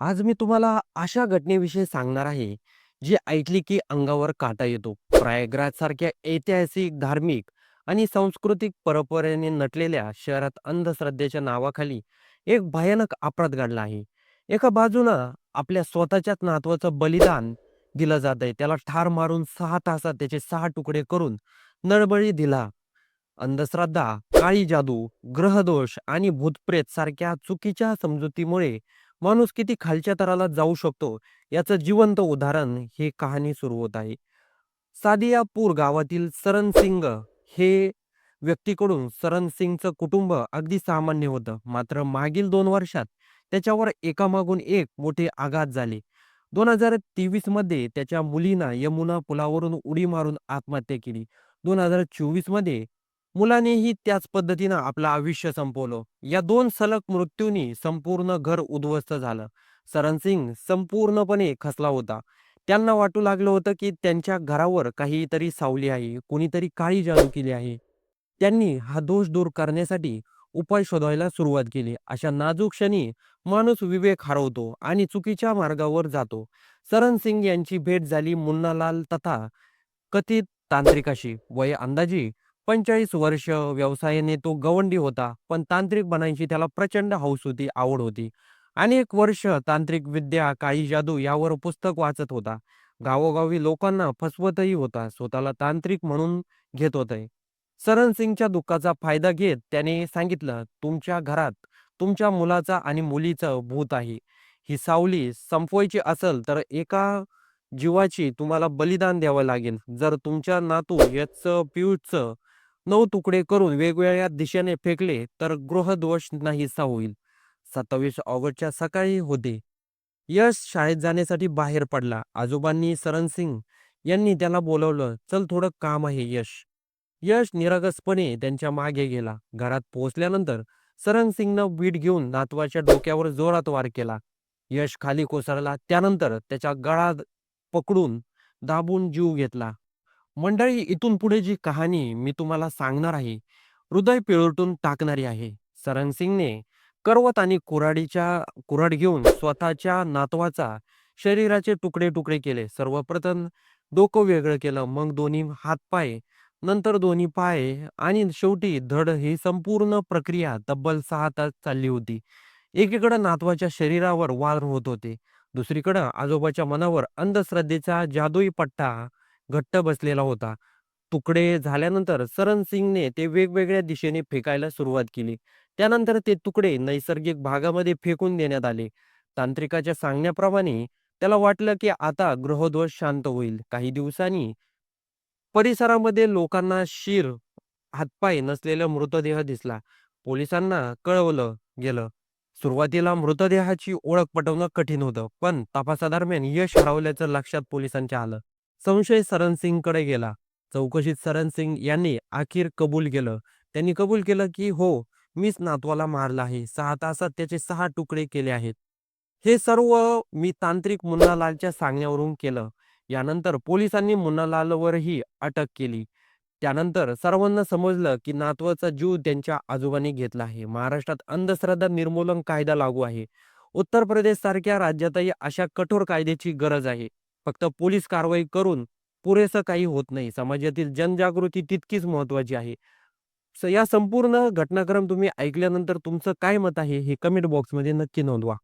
आज मी तुम्हाला अशा घटनेविषयी सांगणार आहे, जी ऐकली की अंगावर काटा येतो. प्रयागराजसारख्या ऐतिहासिक, धार्मिक आणि सांस्कृतिक परंपरेने नटलेल्या शहरात अंधश्रद्धेच्या नावाखाली एक भयानक अपराध घडला आहे. एका बाजूनं आपल्या स्वतःच्याच नातवाचं बलिदान दिलं जात आहे त्याला ठार मारून सहा तासात त्याचे सहा तुकडे करून नळबळी दिला. अंधश्रद्धा, काळी जादू, ग्रहदोष आणि भूतप्रेत सारख्या चुकीच्या समजुतीमुळे माणूस किती खालच्या तराला जाऊ शकतो याचं जिवंत उदाहरण ही कहाणी सुरू होत आहे. सादियापूर गावातील सरन सिंग हे व्यक्तीकडून सरन सिंगचं कुटुंब अगदी सामान्य होतं. मात्र मागील दोन वर्षात त्याच्यावर एकामागून एक मोठे आघात झाले. 2023 मध्ये त्याच्या मुलीनं यमुना पुलावरून उडी मारून आत्महत्या केली. 2024 मध्ये मुलानेही त्याच पद्धतीनं आपलं आयुष्य संपवलं. या दोन सलग मृत्यूंनी संपूर्ण घर उद्ध्वस्त झालं. सरणसिंग संपूर्णपणे खचला होता. त्यांना वाटू लागलं होतं की त्यांच्या घरावर काहीतरी सावली आहे, कोणीतरी काळी जादू केली आहे. त्यांनी हा दोष दूर करण्यासाठी उपाय शोधायला सुरुवात केली. अशा नाजूक क्षणी माणूस विवेक हरवतो आणि चुकीच्या मार्गावर जातो. सरन सिंग यांची भेट झाली मुन्नालाल तथा कथित तांत्रिकाशी. वय अंदाजी 45 वर्ष. व्यवसायाने तो गवंडी होता, पण तांत्रिक बनायची त्याला प्रचंड हौस होती, आवड होती. अनेक वर्ष तांत्रिक विद्या, काही जादू यावर पुस्तक वाचत होता. गावोगावी लोकांना फसवतही होता. स्वतःला तांत्रिक म्हणून घेत होते. सरन सिंगच्या दुःखाचा फायदा घेत त्याने सांगितलं, "तुमच्या घरात तुमच्या मुलाचा आणि मुलीचं भूत आहे. ही सावली संपवायची असेल तर एका जीवाची तुम्हाला बलिदान द्यावं लागेल. जर तुमच्या नातू याचं पियूषचं नऊ तुकडे करून वेगवेगळ्या दिशेने फेकले तर ग्रहदोष नाहीसा होईल." 27 ऑगस्टच्या सकाळी होते. यश शाळेत जाण्यासाठी बाहेर पडला. आजोबांनी सरणसिंग यांनी त्याला बोलावलं, "चल थोडं काम आहे यश." यश निरागसपणे त्यांच्या मागे गेला. घरात पोहोचल्यानंतर सरणसिंगनं बीट घेऊन नातवाच्या डोक्यावर जोरात वार केला. यश खाली कोसळला. त्यानंतर त्याच्या गळा पकडून दाबून जीव घेतला. मंडळी, इथून पुढे जी कहाणी मी तुम्हाला सांगणार आहे, हृदय पिळवटून टाकणारी आहे. सरंगसिंगने सिंगने करवत आणि कुऱ्हाडीच्या कुऱ्हाड घेऊन स्वतःच्या नातवाचा शरीराचे तुकडे तुकडे केले. सर्वप्रथम डोकं वेगळं केलं, मग दोन्ही हातपाय, नंतर दोन्ही पाय आणि शेवटी धड. ही संपूर्ण प्रक्रिया तब्बल सहा तास चालली होती. एकीकडं नातवाच्या शरीरावर वार होत होते, दुसरीकडं आजोबाच्या मनावर अंधश्रद्धेचा जादुई पट्टा घट्ट बसलेला होता. तुकडे झाल्यानंतर सरन सिंगने ते वेगवेगळ्या दिशेने फेकायला सुरुवात केली. त्यानंतर ते तुकडे नैसर्गिक भागामध्ये फेकून देण्यात आले. तांत्रिकाच्या सांगण्याप्रमाणे त्याला वाटलं की आता ग्रहदोष शांत होईल. काही दिवसांनी परिसरामध्ये लोकांना शिर, हातपाय नसलेला मृतदेह दिसला. पोलिसांना कळवलं गेलं. सुरुवातीला मृतदेहाची ओळख पटवणं कठीण होतं, पण तपासादरम्यान यश हरवल्याचं लक्षात पोलिसांच्या आलं. संशय सरणसिंगकडे गेला. चौकशीत सरणसिंग यांनी अखेर कबूल केलं. त्यांनी कबूल केलं की हो, मीच नातवाला मारला आहे. सहा तासात त्याचे सहा तुकडे केले आहेत. हे सर्व मी तांत्रिक मुन्नालालच्या सांगण्यावरून केलं. यानंतर पोलिसांनी मुन्नालालवरही अटक केली. त्यानंतर सर्वांना समजलं की नातवाचा जीव त्यांच्या आजोबांनी घेतला आहे. महाराष्ट्रात अंधश्रद्धा निर्मूलन कायदा लागू आहे. उत्तर प्रदेश सारख्या राज्यातही अशा कठोर कायद्याची गरज आहे. फक्त पोलीस कारवाई करून पुरेसं काही होत नाही. समाजातील जनजागृती तितकीच महत्त्वाची आहे. स या संपूर्ण घटनाक्रम तुम्ही ऐकल्यानंतर तुमचं काय मत आहे हे कमेंट बॉक्समध्ये नक्की नोंदवा.